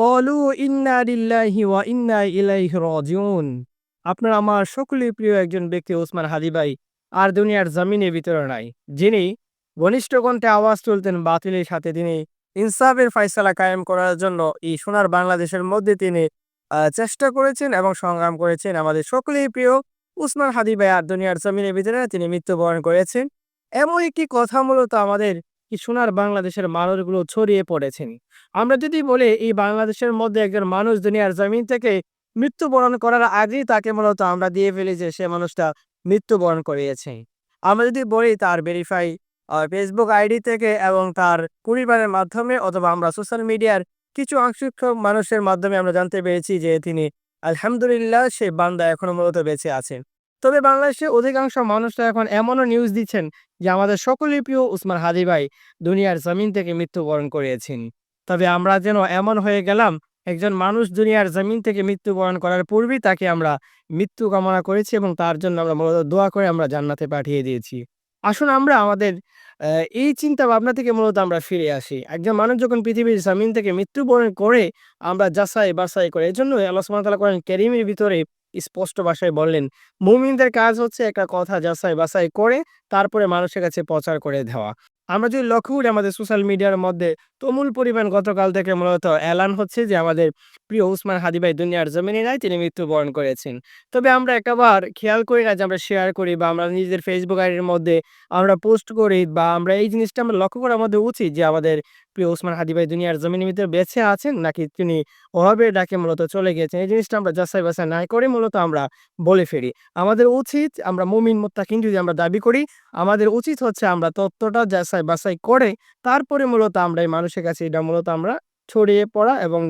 কলু ইন্না রাজিউন। আপনার আমার সকলেই প্রিয় একজন ব্যক্তি ওসমান হাদিবাই আর দুনিয়ার জমিনের ভিতরে নাই। যিনি ঘনিষ্ঠ কণ্ঠে আওয়াজ তুলতেন বাতিলের সাথে, তিনি ইনসাফের ফাইসালা কায়েম করার জন্য এই সোনার বাংলাদেশের মধ্যে তিনি চেষ্টা করেছেন এবং সংগ্রাম করেছেন। আমাদের সকলেই প্রিয় উসমান হাদিবাই আর দুনিয়ার জমিনের ভিতরে তিনি মৃত্যুবরণ করেছেন। এমন একটি কথা মূলত আমাদের এই সোনার বাংলাদেশের মানুষগুলো ছড়িয়ে পড়েছেন। আমরা যদি বলি, এই বাংলাদেশের মধ্যে একজন মানুষ দুনিয়ার জমিন থেকে মৃত্যুবরণ করার আগেই তাকে মূলত আমরা দিয়ে ফেলি যে সে মানুষটা মৃত্যুবরণ করিয়েছে। আমরা যদি বলি, তার ভেরিফাই ফেসবুক আইডি থেকে এবং তার পরিবারের মাধ্যমে অথবা আমরা সোশ্যাল মিডিয়ার কিছু অংশিক্ষক মানুষের মাধ্যমে আমরা জানতে পেরেছি যে তিনি আলহামদুলিল্লাহ সে বান্দা এখনও মূলত বেঁচে আছেন। তবে বাংলাদেশে অধিকাংশ মানুষরা এখন এমনও নিউজ দিচ্ছেন যে, আমাদের সকলেই প্রিয় উসমান হাদি ভাই দুনিয়ার জমিন থেকে মৃত্যুবরণ করিয়েছেন তবে আমরা যেন এমন হয়ে গেলাম, একজন মানুষ দুনিয়ার জমিন থেকে মৃত্যুবরণ করার পূর্বেই তাকে আমরা মৃত্যু কামনা করেছি এবং তার জন্য আমরা মূলত দোয়া করে আমরা জান্নাতে পাঠিয়ে দিয়েছি। আসুন আমরা আমাদের এই চিন্তা ভাবনা থেকে মূলত আমরা ফিরে আসি। একজন মানুষ যখন পৃথিবীর জমিন থেকে মৃত্যুবরণ করে, আমরা যাচাই বাছাই করে এই জন্য আল্লাহ সুবহানাহু ওয়া তাআলা কোরআন কারীমের ভিতরে স্পষ্ট ভাষায় বললেন, মুমিনদের কাজ হচ্ছে একটা কথা যাচাই বাছাই করে তারপরে মানুষের কাছে প্রচার করে দেওয়া। আমরা যদি লক্ষ্য করি আমাদের সোশ্যাল মিডিয়ার মধ্যে তুমুল পরিমাণ গতকাল থেকে মূলত এলান হচ্ছে যে আমাদের প্রিয় উসমান হাদিবাই দুনিয়ার জমিনে নাই, তিনি মৃত্যুবরণ করেছেন। তবে আমরা একবার খেয়াল করি না যে আমরা শেয়ার করি বা আমরা নিজেদের ফেসবুক আইডির মধ্যে আমরা পোস্ট করি বা আমরা এই জিনিসটা আমরা লক্ষ্য করা আমাদের উচিত যে আমাদের প্রিয় ওসমান হাদি ভাই দুনিয়ার জমিনের ভিতরে বেছে আছেন নাকি তিনি অভাবের ডাকে মূলত চলে গিয়েছেন? এই জিনিসটা আমরা যাচাই বাছাই নাই করে মূলত আমরা বলে ফেরি আমাদের উচিত আমরা মুমিন কিন্তু যদি আমরা দাবি করি, আমাদের উচিত হচ্ছে আমরা তত্ত্বটা যাচাই বাছাই করে, তারপরে মূলত আমরা এই মানুষের কাছে এটা মূলত আমরা ছড়িয়ে পড়া এবং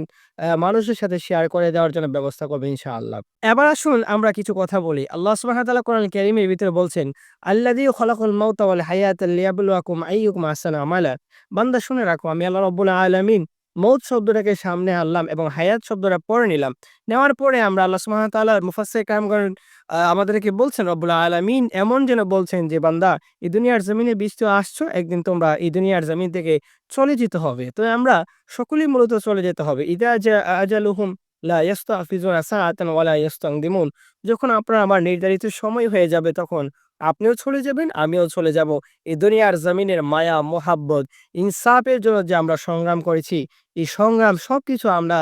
মানুষের সাথে শেয়ার করে দেওয়ার জন্য ব্যবস্থা করবে ইনশাআল্লাহ। এবার আসুন আমরা কিছু কথা বলি। আল্লাহ সুবাহতাল্লাহ কোরআন কেরিমের ভিতরে বলছেন, আল্লাযী খলাকুল মাউতা হায়াত হায়াতা আকুম আইয়ুকুম আসান আমালা। বান্দা শুনে রাখো, আমি আল্লাহ রব্বুল আলামিন মৌত শব্দটাকে সামনে আনলাম এবং হায়াত শব্দটা পরে নিলাম। নেওয়ার পরে আমরা আল্লাহ সুবহানাহু মুফাসে কাম করেন আমাদেরকে বলছেন, রব্বুল আলমিন এমন যেন বলছেন যে, বান্দা, এই দুনিয়ার জমিনে বৃষ্টি আসছো, একদিন তোমরা এই দুনিয়ার জমিন থেকে চলে যেতে হবে। তো আমরা সকলেই মূলত চলে যেতে হবে। ইদা আজ আজ আজালুহুম ইয়াস্তাকদিমুন যখন আপনার আমার নির্ধারিত সময় হয়ে যাবে তখন আপনিও চলে যাবেন, আমিও চলে যাব। এই দুনিয়ার জমিনের মায়া, মোহাব্বত, ইনসাফের জন্য যে আমরা সংগ্রাম করেছি, এই সংগ্রাম সব কিছু আমরা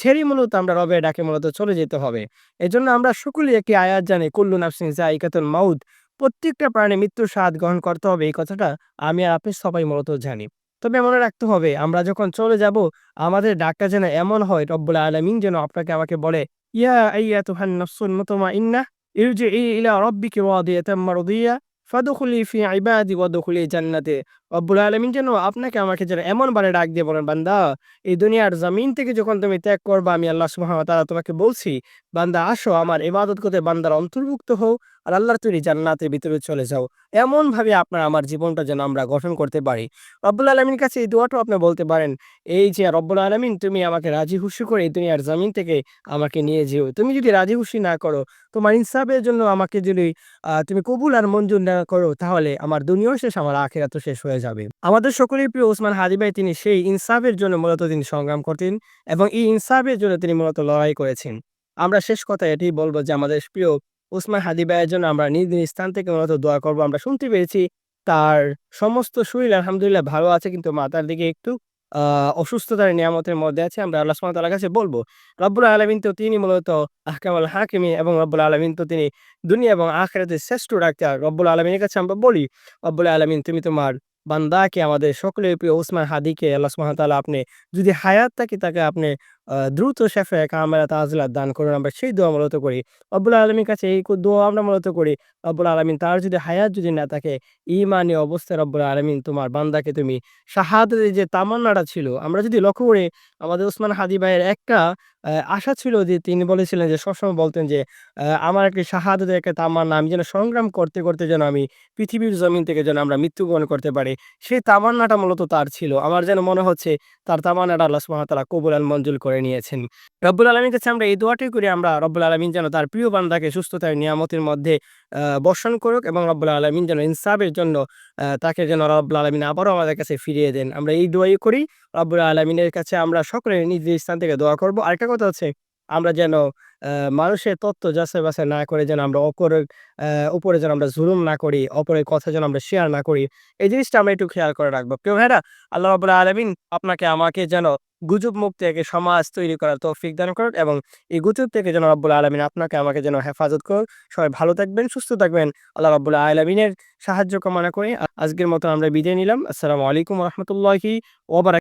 ছেড়ে মূলত আমরা রবের ডাকে মূলত চলে যেতে হবে। এজন্য আমরা সকলেই একটি আয়াত জানি, কুল্লু নাফসিন জাইকাতুল মাউদ প্রত্যেকটা প্রাণী মৃত্যুর স্বাদ গ্রহণ করতে হবে, এই কথাটা আমি আর আপনি সবাই মূলত জানি। তবে মনে রাখতে হবে, আমরা যখন চলে যাব, আমাদের ডাকটা যেন এমন হয়, রব্বুল আলামিন যেন আপনাকে আমাকে বলে, ইয়া জান্নাতে। যেন আপনাকে আমাকে যেন এমন ডাক দিয়ে বান্দা, এই দুনিয়ার জমিন থেকে যখন তুমি ত্যাগ করবা, আমি আল্লাহ তোমাকে বলছি, বান্দা, আসো, আমার ইবাদত করতে বান্দার অন্তর্ভুক্ত হও। আর আল্লাহর তৈরি জান্নাতের ভিতরে চলে যাও। এমনভাবে আপনার আমার জীবনটা যেন আমরা গঠন করতে পারি। রব্বুল আলমীর কাছে এই দোয়াটাও আপনি বলতে পারেন, এই যে রব্বুল আলমিন, তুমি আমাকে রাজি খুশি করে এই দুনিয়ার জমিন থেকে আমাকে নিয়ে যেও। তুমি যদি রাজি খুশি না করো, তোমার ইনসাফের জন্য আমাকে যদি তুমি কবুল আর মঞ্জুর না করো, তাহলে আমার দুনিয়াও শেষ, আমার আখেরাত শেষ হয়ে যাবে। আমাদের সকলের প্রিয় ওসমান হাদি ভাই, তিনি সেই ইনসাফের জন্য মূলত তিনি সংগ্রাম করতেন এবং এই ইনসাফের জন্য তিনি মূলত লড়াই করেছেন। আমরা শেষ কথা এটি বলব যে, আমাদের প্রিয় ওসমান হাদি ভাইয়ের জন্য আমরা নিজ নিজ স্থান থেকে মূলত দোয়া করব। আমরা শুনতে পেরেছি তার সমস্ত শরীর আলহামদুলিল্লাহ ভালো আছে, কিন্তু মাথার দিকে একটু অসুস্থতার নিয়ামতের মধ্যে আছে। আমরা আল্লাহ ওয়া কাছে বলব, রব্বুল আলামিন তো তিনি মূলত আহকামুল হাকিমি এবং রব্বুল আলামিন তো তিনি দুনিয়া এবং আখিরাতের শ্রেষ্ঠ ডাক্তার। রব্বুল আলামিনের কাছে আমরা বলি, রব্বুল আলামিন, তুমি তোমার বান্দাকে, আমাদের সকলের প্রিয় ওসমান হাদিকে, আল্লাহ তাআলা আপনি যদি হায়াত থাকে, তাকে আপনি দ্রুত শেফে কামেলা তাজলা দান করুন, আমরা সেই দোয়া মূলত করি। রব্বুল আলমীর কাছে এই দোয়া আমরা মূলত করি, রব্বুল আলমিন, তার যদি হায়াত যদি না থাকে, ইমানি অবস্থায় রব্বুল আলমিন তোমার বান্দাকে তুমি শাহাদের যে তামান্নাটা ছিল, আমরা যদি লক্ষ্য করি, আমাদের ওসমান হাদি ভাইয়ের একটা আশা ছিল যে তিনি বলেছিলেন যে, সবসময় বলতেন যে আমার একটি শাহাদের একটা তামান্না, আমি যেন সংগ্রাম করতে করতে যেন আমি পৃথিবীর জমিন থেকে যেন আমরা মৃত্যুবরণ করতে পারি। সেই তামান্নাটা মূলত তার ছিল। আমার যেন মনে হচ্ছে, তার তামান্নাটা আল্লাহ ওয়া কবুল আর মঞ্জুর করে নিয়েছেন। রব্বুল আলামিনের কাছে আমরা এই দোয়াটাই করি, আমরা রব্বুল আলামিন যেন তার প্রিয় বান্দাকে সুস্থতার নিয়ামতের মধ্যে বর্ষণ করুক এবং রব্বুল আলামিন যেন ইনসাফের জন্য তাকে যেন রব্বুল আলামিন আবারও আমাদের কাছে ফিরিয়ে দেন। আমরা এই দোয়াই করি, রব্বুল আলামিনের কাছে আমরা সকলে নিজ নিজ স্থান থেকে দোয়া করব। আরেকটা কথা হচ্ছে, আমরা যেন মানুষের তত্ত্ব যাচাই বাছাই না করে যেন আমরা অপরের উপরে যেন আমরা জুলুম না করি, অপরের কথা যেন আমরা শেয়ার না করি, এই জিনিসটা আমরা একটু খেয়াল করে রাখব। কেউ ভাইরা আল্লাহ রাবুল আলমিন আপনাকে আমাকে যেন গুজব মুক্ত থেকে সমাজ তৈরি করার তৌফিক দান করুন এবং এই গুজব থেকে যেন রব্বুল আলমিন আপনাকে, আমাকে যেন হেফাজত করুন। সবাই ভালো থাকবেন, সুস্থ থাকবেন। আল্লাহ রব্বুল আলমিনের সাহায্য কামনা করে। আজকের মতো আমরা বিদায় নিলাম। আসসালামু আলাইকুম রহমতুল্লাহি ওবার